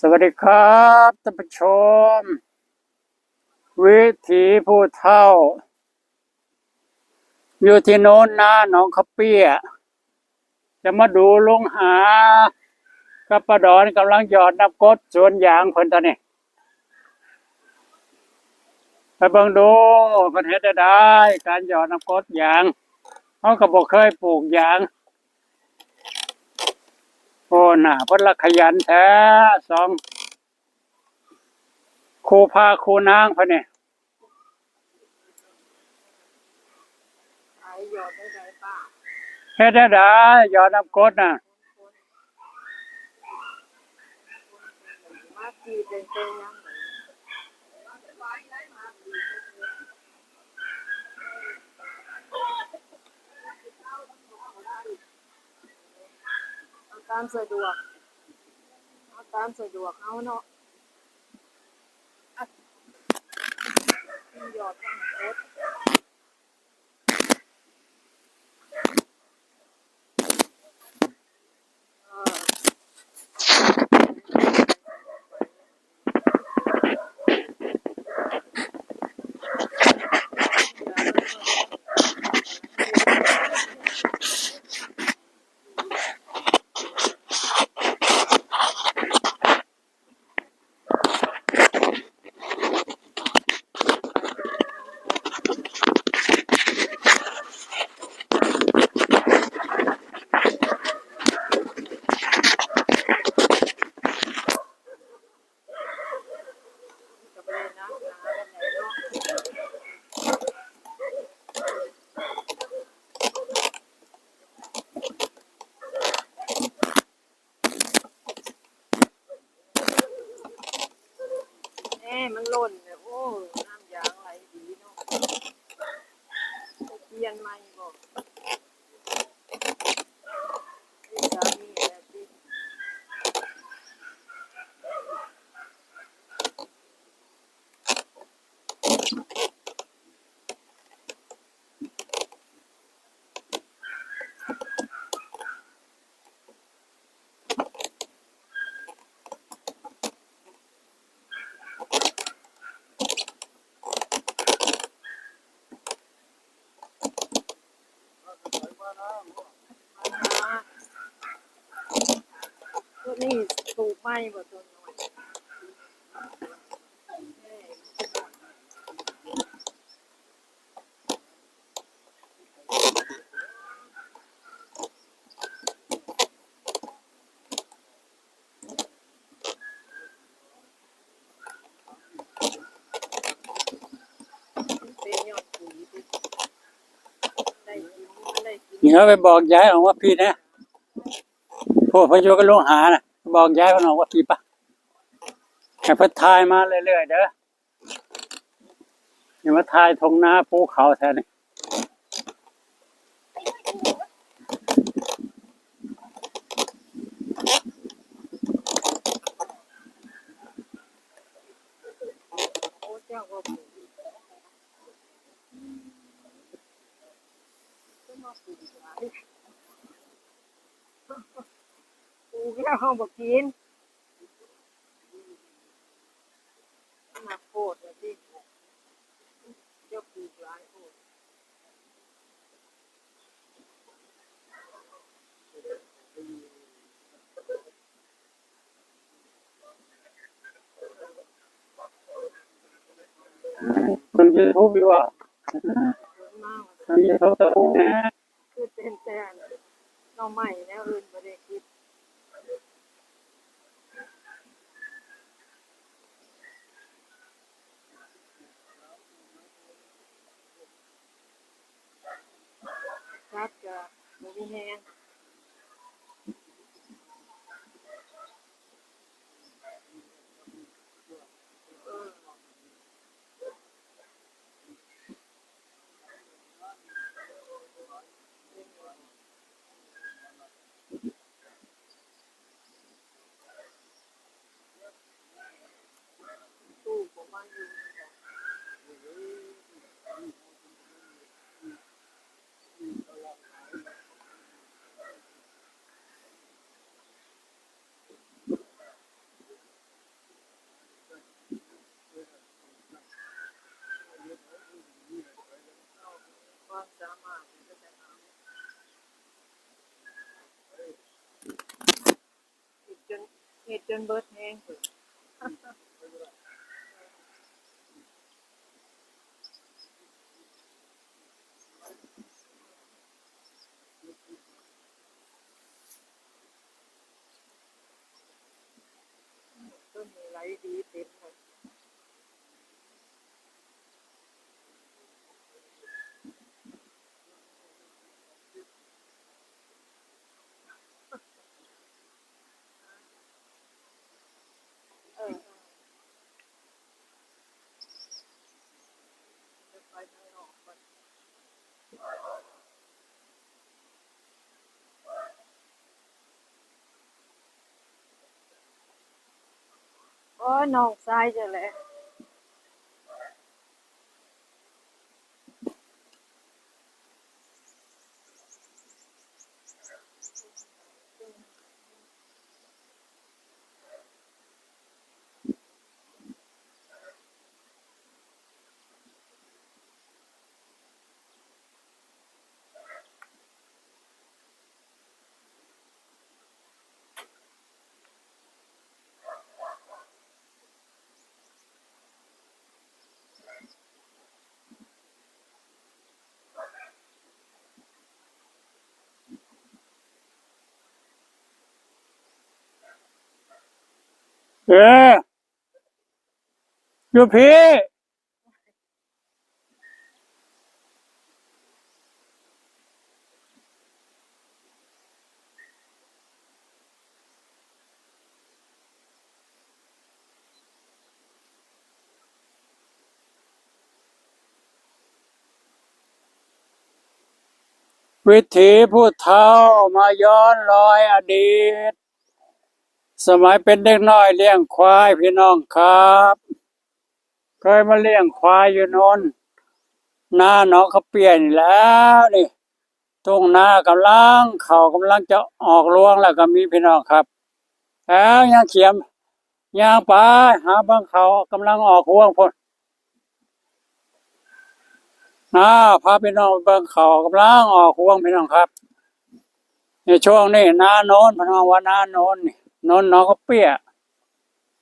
สวัสดีครับท่านผู้ชม วิถีผู้เฒ่า อยู่ที่โน้นนะหนองขเปี้ย จะมาดูลุงหากับประดอนกำลังหยอดน้ำกดสวนยางเพิ่นตอนนี้ไปเบิ่งดูเพิ่นเฮ็ดได้ได้การหยอดน้ำกดยางเขาก็บ่เคยปลูกยาง อ้หน่าพละขยันแท้สองครูพาครูนางพะเนี่ยเฮ็ดได้ได้หยอดน้ำกดน่ะมาตีเป็นเป็นยังามสะดวกเอาตามสะดวกเอาเนาะหยอดทั้งโคตเออ Yeah. ม้บ่ตัวน้อยเป็นยอดปุ๋ยดิได้กินมันได้กินนี่เขาไปบอกยายออกว่าพี่นะพวกพระโยกับลุงหาน่ะ บอกย้ายพนออกว่าพีปะให้พิ่นทายมาเรื่อยๆเด้ออย่ามาทายทงนาภูเขาแท้นี่โอ้เจ้าก็ปลูกก็มาปลูกหลายปลูกแล้วเขาบอกกินมาโคตรเลยที่เจ้าปลูกหลายโคตรมันจะทุบอยู่ว่าเยอะมันจะทุบตะปูนะคือเต้นแต่เราใหม่แล้วอื่นไม่ได้คิด กับ เห็ดจนเบิดแห้งพุ่น ต้นไหลดีเต็มเลยเออเออจะไปทางออกก่อน โอ้น้องชายจะแหละ เอออยู่พี่วิถีผู้เฒ่ามาย้อนรอยอดีต สมัยเป็นเด็กน้อยเลี้ยงควายพี่น้องครับเคยมาเลี้ยงควายอยู่โนนหน้าหน้องเขาเปลี่ยนแล้วนี่ทุ่งนากำลังเขากำลังจะออกรวงแล้วก็มีพี่น้องครับแล้วยังเขียมยางไปหาบิ่งเขากำลังออกรวงพุ่นน้าพาพี่น้องไปเบิ่งเขากำลังออกรวงพี่น้องครับ ในช่วงนี้หน้าโน้นพี่น้องว่าหน้าโน้นนี่ โนนน้องก็เปี้ย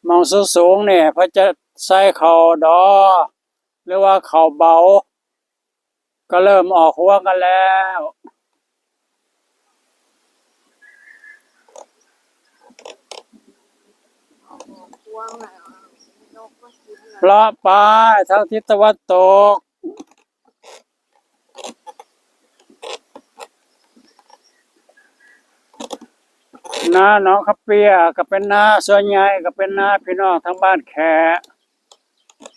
มองสูงสูงๆเนี่ยเพราะจะใส่เข่าดอ หรือว่าเข่าเบา ก็เริ่มออกหัวกันแล้วออกกว้างแล้วนกก็กินแล้วเลาะไปทางทิศตะวันตก นาหน้องขับเปียก็เป็นนาส่วนใหญ่ก็เป็นนาพี่น้องทั้งบ้านแขก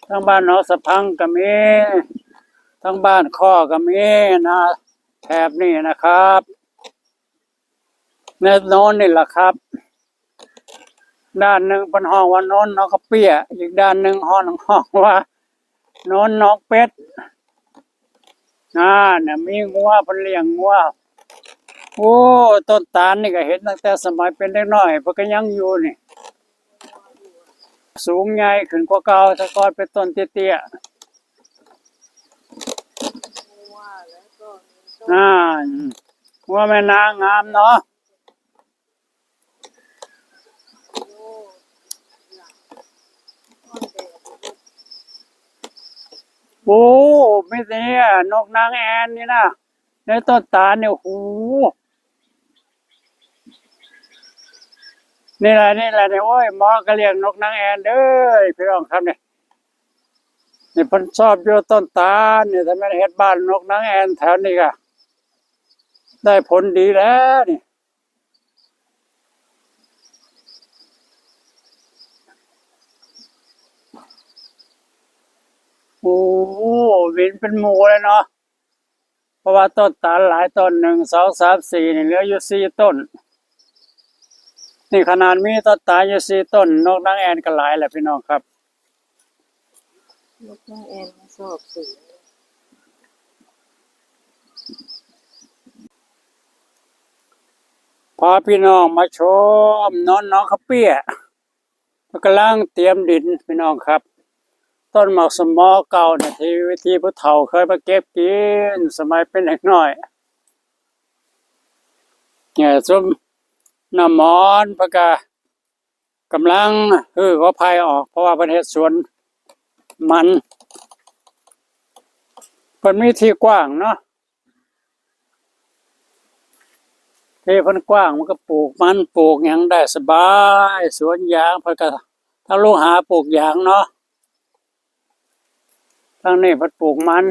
ทั้งบ้านหนองสะพังก็มีทั้งบ้านข้อก็มีนาแถบนี่นะครับในโน้นนี่แหละครับ ด้านหนึ่งเป็นห้องว่าโน้นน้องขับเปียอีกด้านหนึ่งห้องห้องว่าโน้นน้องเป็ดน่าเนี่ยมีงัวเป็นเลี้ยงงัว โอ้ต้นตาลนี่ก็เห็นตั้งแต่สมัยเป็นเด็กน้อยเพนก็ยังอยู่นี่ สูงใหญ่ขึ้นกว่าเก่าแต่ก่อนเป็นต้นเตี้ยว่าแล้วก็มีต้นๆน่าว่าแม่นางงามเนาะโอ้ไม่เนี่ยนกนางแอนนี่นะในต้นตาลเนี่ยโอ้โห นี่แหละนี่แหละเนี่ยโอ้ยหมอก็เรียกนกนางแอนเด้อพี่น้องครับเนี่ยนี่เพิ่นชอบอยู่ต้นตาลเนี่ยถ้าแม่นเฮ็ดบ้านนกนางแอนแถวนี้ก็ได้ผลดีแล้วนี่โอ้วินเป็นหมูเลยเนาะเพราะว่าต้นตาลหลายต้นหนึ่งสองสามสี่นี่เหลืออยู่สี่ต้น นี่ขนาดมีต้นตาลอยู่สี่ต้น นกนางแอนก็หลายแหละพี่น้องครับ นกนางแอนมาสอบสื่อพาพี่น้องมาชมนอนน้องข้าเปี้ยมันกำลังเตรียมดินพี่น้องครับ ต้นหมากสมอเก่าเนี่ยที่วิธีผู้เฒ่าเคยมาเก็บกินสมัยเป็นเด็กน้อยเนี่ยส้ม น้ำมอนปะกากำลังคือเขาพายออก เพราะว่าประเทศสวนมันเพิ่นมีที่กว้างเนาะที่พิ่นกว้างมันก็ปลูกมันปลูกหยังได้สบาย สวนยางพิ่นก็ทาลูกหาปลูกยางเนาะทางนี้พิ่นปลูกมัน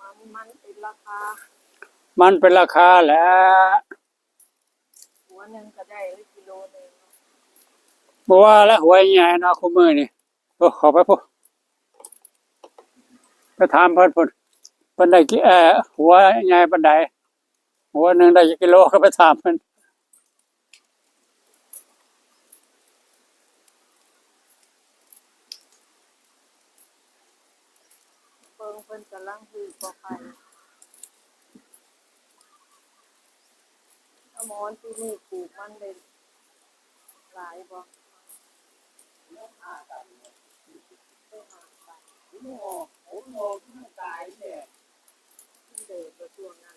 มันมันเป็นราคา มันเป็นราคาแหล้วหัวหนึ่งก็ได้เลยกิโลหนึงบ่ว่าแล้วหวยใหญ่เนาะคุมื้อนี่โอ้ขอไปพุ่นไปถามเพิ่นพุ่นเพิ่นได้กี่เอ่อหัวใหญ่ปานใดหัวหนึงได้กี่กิโลก็ไปถามเพิ่น เปิงเพิ่นกำลังคือกอไผ่ถ้ามอนที่นี่ปลูกมันได้หลายบ่เดือดกระช่วงนั้น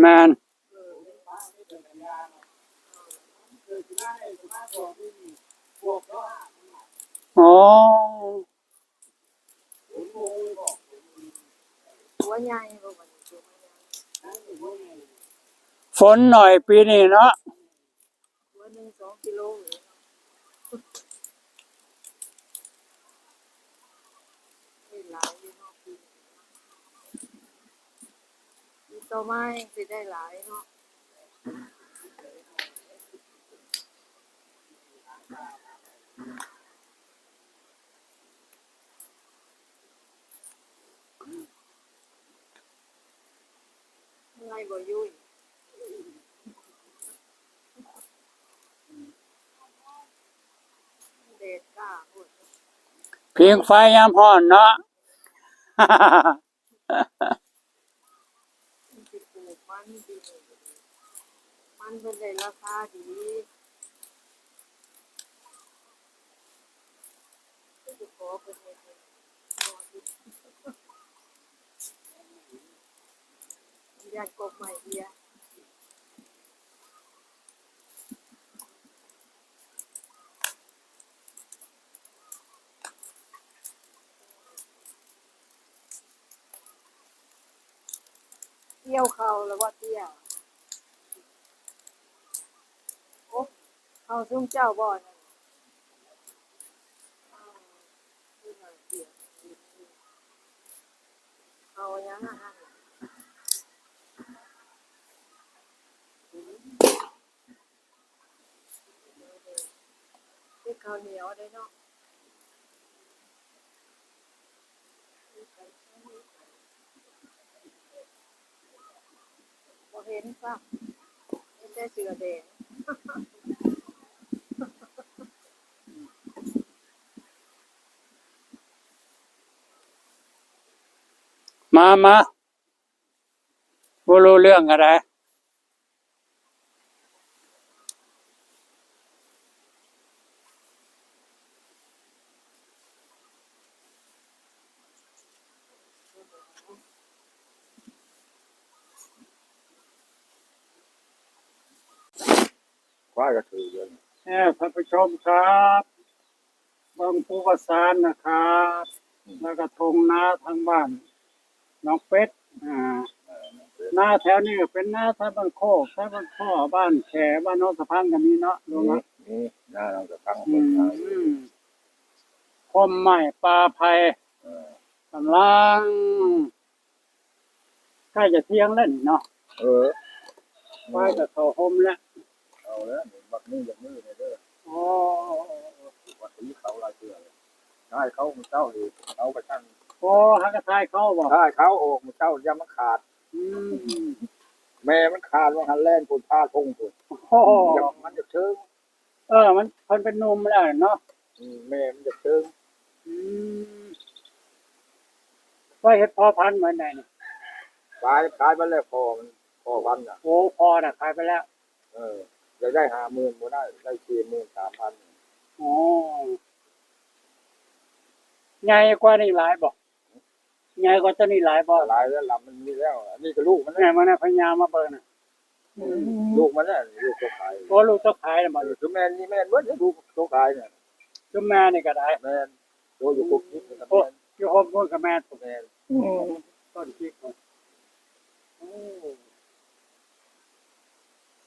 แม่น อ๋อหัวใหญ่บ่บัดนี้หัวใหญ่ฝนหน่อยปีนี้เนาะหัวหนึ่งสองกิโลเลยไม่หลายอยู่เนาะปีนี้ปีต่อมายังสิได้หลายเนาะ ไงบ่ยุ่ยเด็ดกล้าพูดพิงไฟยามร้อนเนาะมันสิปลูกมันดีมันเป็นได้ราคาดีก็จะข อเป็นเงินยันกบใหม่เดียเที่ยวเขาแล้วว่าเที่ยวโอ้เขาซุ่มเจ้าบ่อนั่นอ้าวคือหน่อยเที่ยวเขายังอาหารที่ข้าวเหนียวได้เนาะบ่เห็ นซะเห็นแต่เสือแดงมามาบ่รู้เรื่องอะไร ก็ถือเยอะแอบท่านผู้ชมครับเบิ่งภูกษานนะครับแล้วก็ทงนาทางบ้านน้องเป็ดอ่านาแถวนี้ก็เป็นนาท่าบ้านโคกท่าบ้านพ่อบ้านแขบ้านโนนสะพังก็มีเนาะดูนี่เนาะนี่หน้าเราจะตั้งอืคนไทยมคมใหม่ปลาไผ่เออกำลังใกล้จะเที่ยงแล้วนี่เนาะเออ ใกล้จะเข้าห่มแล้ว เอาแล้วบักนี่อย่างนี้เลยเด้ออ๋อวัดที่เขาลายเสือเลยใช่เขามันเจ้าเองเขาไปตั้งโอ้ฮักกะทายเข้าบ่ใช่เขาออกมันเจ้ายังมันขาด อืมแม่มันขาดว่าหันแล่นคนพาทงคนโอ้ยังมันจะเชิงเออ มันเพิ่นเป็นหนุ่มแล้วเนาะอืมแม่มันจะเชิงอืมว่าเฮ็ดพอพันธุ์เหมือนใดนี่ขายขายไปแล้วพอมันพอวันน่ะโอ้พอน่ะขายไปแล้ว เออ จะได้หาหมื่นบ่ได้ได้สี่หมื่นสามพันอ๋อใหญ่กว่านี่หลายบ่ใหญ่กว่าตัวนี้หลายบ่หลายแล้วลำมันมีแล้ว อันนี้ก็ลูกมันแม่นะมันน่ะพญามาเบิ่งน่ะลูกมันน่ะลูกตัวขายโอ้ลูกต้องขายน่ะบ่คือแม่นนี่แม่นเบิดลูกตัวขายเนี่ยจุมแม่นี่ก็ได้แม่นตัวอยู่คุกคิดกับโอ้แม่นอยู่โฮมพุ่นกับแม่แม่นอืมต้นพริกพุ่นโอ้เ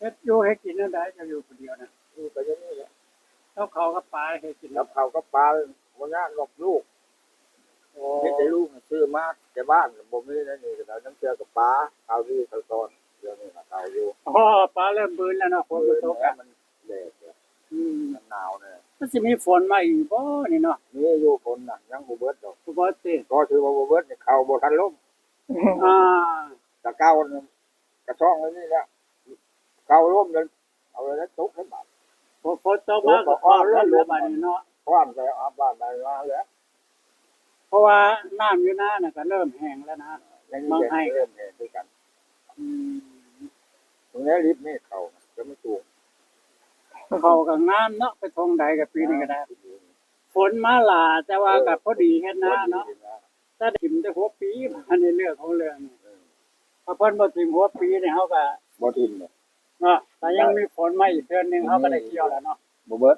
ฮ็ดอยู่ให้กินนั่นได้จะอยู่คนเดียวนะนี่ก็อยังนี้แหละเขาเขากับปลาให้กินกับเขาวกับปลาวันนี้หลอกลูกโอ้เฮ็ดให้ลูกซื้อมาแต่บ้านบ่มีนั่นนี่ก็เอาน้ำเชื่อกับปลาเอาที่เขาตอนเดี๋ยวนี้ก็เอาอยู่อ๋อปลาเริ่มบืนแล้วเนาะฝนมันตกอะมันแดดเนี่ยอืมมันหนาวเนี่ยมันสิมีฝนมาอีกบ่นี่เนาะมีอยู่คนน่ะยังบ่เบิดดอกผู้บ่ติก็ถือว่าบ่เบิดนี่เข้าบ่ทันล้มอ่า ตะเก้านี่กระช่องไว้นี่แหละ เก้าล้มเลยเอาไว้แล้วตกแล้วบาดพอฝนตกมาก็พอแล้วแล้วบัดนี้เนาะคว้านไปเอาบ้านไปมาแล้วเพราะว่าน้ำอยู่หน้าน่ะก็เริ่มแห้งแล้วนะยังมีแก่เริ่มเห็นด้วยกันอืมตรงนี้ลิฟต์นี่เข้าจะไม่ถูกเขาก็งามเนาะไปทงใดกับปีนี้ก็ได้ฝนมาหลาแต่ว่าก็พอดีเฮ็ดนาเนาะถ้าถิ่มแต่หัวปีมาในเรื่องของเรื่องนี่ถ้าเพิ่นบ่ถิ่มหัวปีนี่เฮาก็บ่ทิมเนี่ย เนาะแต่ยังมีฝนมาอีกเดือนหนึงเฮาก็ได้เกี่ยวแล้วเนาะบ่เบิด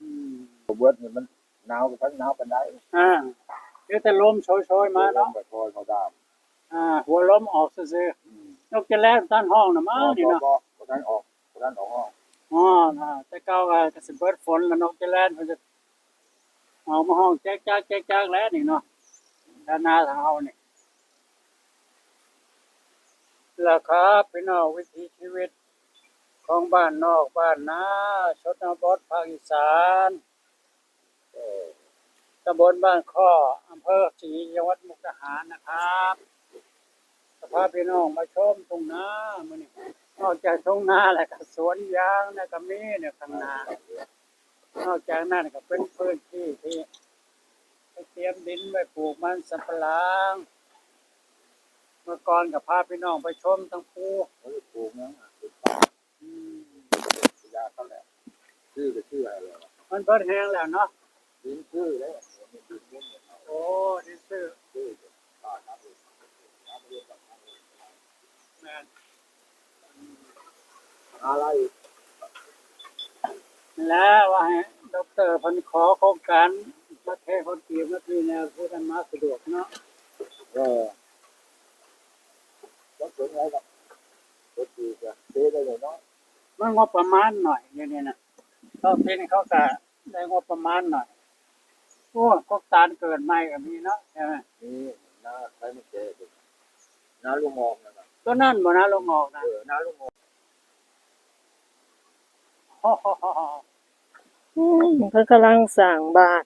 อืมบ่เบิดนี่มันหนาวกับทั้งหนาวปานใดอ่าเดี๋ยวแต่ลมโชยๆมาเนาะไปคอยเขาดามอ่า หัวลมออกซื่ออืมๆนกจะแล่นต้านห้องน่ะมานี่เนาะบ่บ่ทันออกบ่ทันออกห้องอ๋อน่ะแต่เก่าก็ก็สิเบิดฝนแล้วนกจะแล่นเพิ่นจะออกมาห้องแจ๊กๆแจ๊กๆแล้วนี่เนาะด้านหน้าทางเฮานี่ล่ะครับพี่น้องวิถีชีวิต ของบ้านนอกบ้านนาชนบทภาคอีสานตำบลบ้านข้ออำเภอศรีจังหวัดมุกดาหารนะครับสภาพพี่น้องมาชมตรงนามื้อนี้นอกจากตรงนาแล้วก็สวนยางนะก็มีเนี่ยข้างนานอกจากนั้นก็เป็นพื้นที่ที่เตรียมดินไว้ปลูกมันสำปะหลังเมื่อก่อนก็พาพี่น้องไปชมทั้งภูปลูกหยังอะ ยาเขาแหละชื่อก็ชื่ออะไรวะมันเบิดแห้งแล้วเนาะดินชื่อแล้วดินชื่อเนี่ยโอ้ดิซื้อชื่อป่าครับน้ำเรียกว่าแม่นอะไรแล้วว่าให้ดอกเตอรเพันขอโครงการประเทศคนจีนนักเรียนแนวผู้ทันมาสะดวกเนาะเออแล้วสวนอะไรกับรถจีจะเจ๊ได้เลยเนาะ มันงบประมาณหน่อยอย่างนี้นะเขาทีนี้เขาก็ได้งบประมาณหน่อยโอ้กกตาลเกิดใหม่ก็มีเนาะใช่ไหมนี่หน้าใครไม่เจ๊หน้าลุงมองนะตัวนั่นบ่นะลงออกนะเออหน้าลุงมองฮ่อฮ่อฮ่อฮ่ออืมเพิ่นกำลังสร้างบ้าน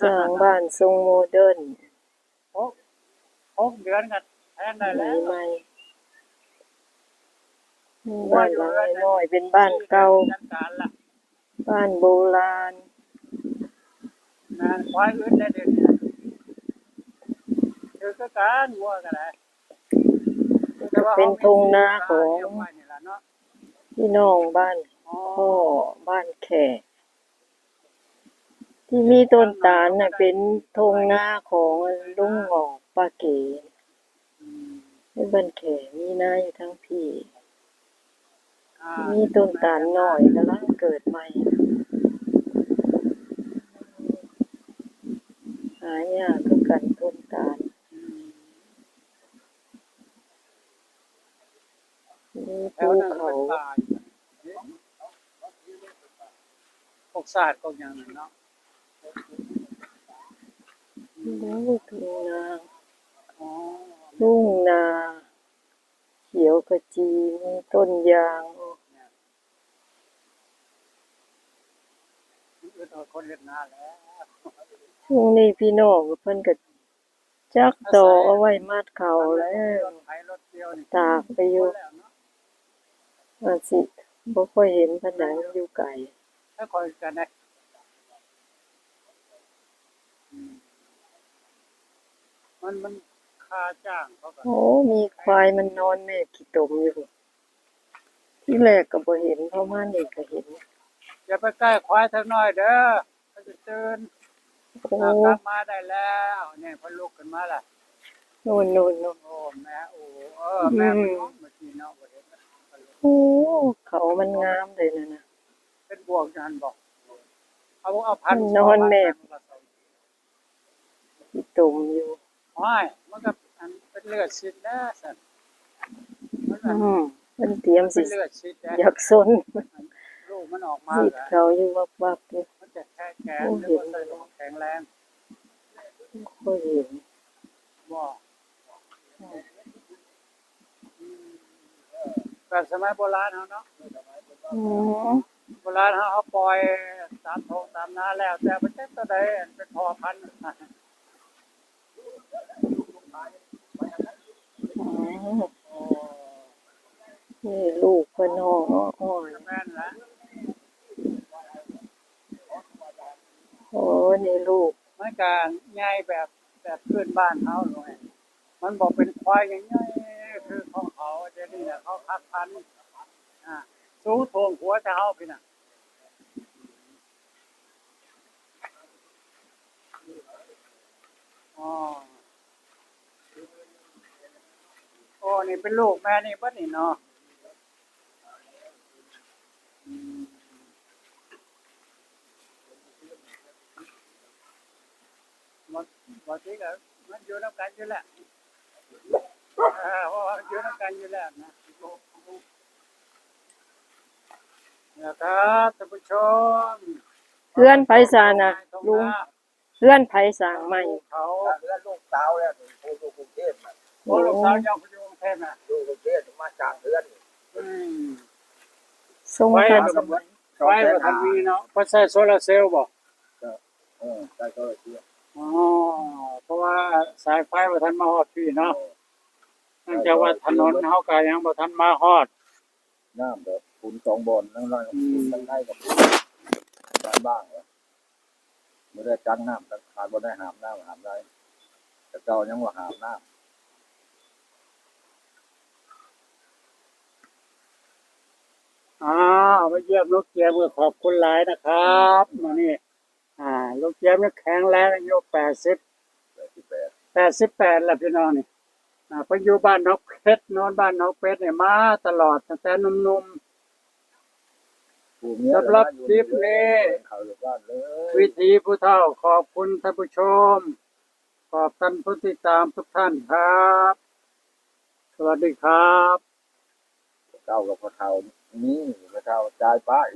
สร้างบ้านทรงโมเดิร์นหกหกเดือนก็แทนได้แล้วใหม่ๆ บ้านหลังน้อยๆเป็นบ้านเก่า บ้านโบราณนานควายอื่นได้เดือนนี้คือก็การวัวก็ได้เป็นทงนาของพี่น้องบ้านพ่อบ้านแขกที่มีต้นตาลน่ะ เป็นทงนาของลุงหงอกป้าเก๋บ้านแขกมีนาอยู่ทั้งพี่ มีต้นตาลหน้อยกำลังเกิดใหม่หายากคือกันต้นตาลมีภูเขาพวกศาสตร์พวกอย่างนั้นเนาะลูกทุ่งนาทุ่งนา เขียวกระจีมีต้นยาง มันอึดเอา คนเฮ็ดนาแล้วช่วงนี้พี่น้องเพิ่นก็จักต่อเอาไว้มัดเขาแล้วรถไถรถเกี่ยวนี่ตากไปอยู่แล้วเนาะอาจสิบ่ค่อยเห็นปานใดอยู่ไกลถ้าคอยกันได้อืมมันมันค่าจ้างเขาก็โอ้มีควายมันนอนแม่ขี้ตมอยู่ที่แรกก็บ่เห็นเพราะมานี่ก็เห็น อย่าไปใกล้ควายทักหน่อยเด้อเขาจะตื่นโอ้อะกลับมาได้แล้วเนี่ยเพนลุกขึ้นมาล่ะ นู่นนู่นนู่นโอ้แม่โอ้เออแม่มันอืมน้องเมื่อกี้เนาะบ่เห็นนะโอ้เขามันงามเลยนะนะ เป็นบวกจันบอกเอาเอาพันมันนอนแม่สงพันที่ตุ่มอยู่ไม่มันก็อันเป็นเลือดซิดนะสันมันอือันมมันเตรียมเป็สินเลือดซิดนะอยากซนลู กมันออกมาสิแล้วเขาอยู่วับวับๆอยู่มันจะแค่แขนหรือว่าใส่ลงแข็งแรงก็เห็นบ่แบบสมัยโบราณเขาเนาะอืมโบราณเขาเขาปล่อยตามทงตามนาแล้ว แต่มันจะตัวใดเป็นพอพันธุ์อืมโอ้นี่ลูกเพิ่นห้องอ้อย แม่นละ โอ้นี่ลูก มันการง่ายแบบแบ้านเขาเลยมันบอกเป็นควายอย่างนี้คือของเขาเดี๋ยวนี้แหละเขาคัดพันธุ์อ่าสูงโถงหัวเท้าพี่น่ะอ๋อโอ้นี่เป็นลูกแม่นี่ป่ะนี่เนาะอืมางทีก็ มันอยู่น้ำกันอยู่แหละเออเพราะว่าอยู่น้ำกันอยู่แล้วนะนะครับท่านผู้ชมเพื่อนไผสานะลุงเพื่อนไผสร้างใหม่เขาเรื่องลูกสาวแล้วนี่ผู้อยู่กรุงเทพน่ะโอ้ลูกสาวยังอยู่กรุงเทพน่ะอยู่กรุงเทพมาจากเพื่อนอืมทรงทันสมัยไว้ว่าทันมีเนาะเพราะใช้โซลาร์เซลล์บ่เออใช่ก็เลยเชื่อ อ๋อเพราะว่าสายไฟบ่ทันมาฮอดพี่เนาะเนื่องจากว่าถนนเฮาก็ยังบ่ทันมาฮอด น้ำแบบขุนสองบอลนั่งนั่งขุนทั้งในกับบ้านบ้างเลยไม่ได้จังน้ำแต่ขาดบ่ได้หามน้ำหามได้แต่เจ้ายังว่าหามน้อ่ามาเยี่ยมลูกเจียมก็ขอบคุณหลายนะครับมานี่ อ่า ลูกเจียมนี่แข็งแรงอายุ80ำแปดสิบแปด88แล้วพี่น้องนี่อ่าไปอยู่บ้านนกเพชรนอนบ้านนกเพชรเนี่ยมาตลอดตั้งแต่หนุ่มๆผู้เมียสำหรับคลิปนี้เขาอยู่บ้านเลยวิธีผู้เฒ่าขอบคุณท่านผู้ชม ขอบท่านผู้ติดตามทุกท่านครับ สวัสดีครับเก้ากับพระเทานี่พระเทาจ่ายป้าย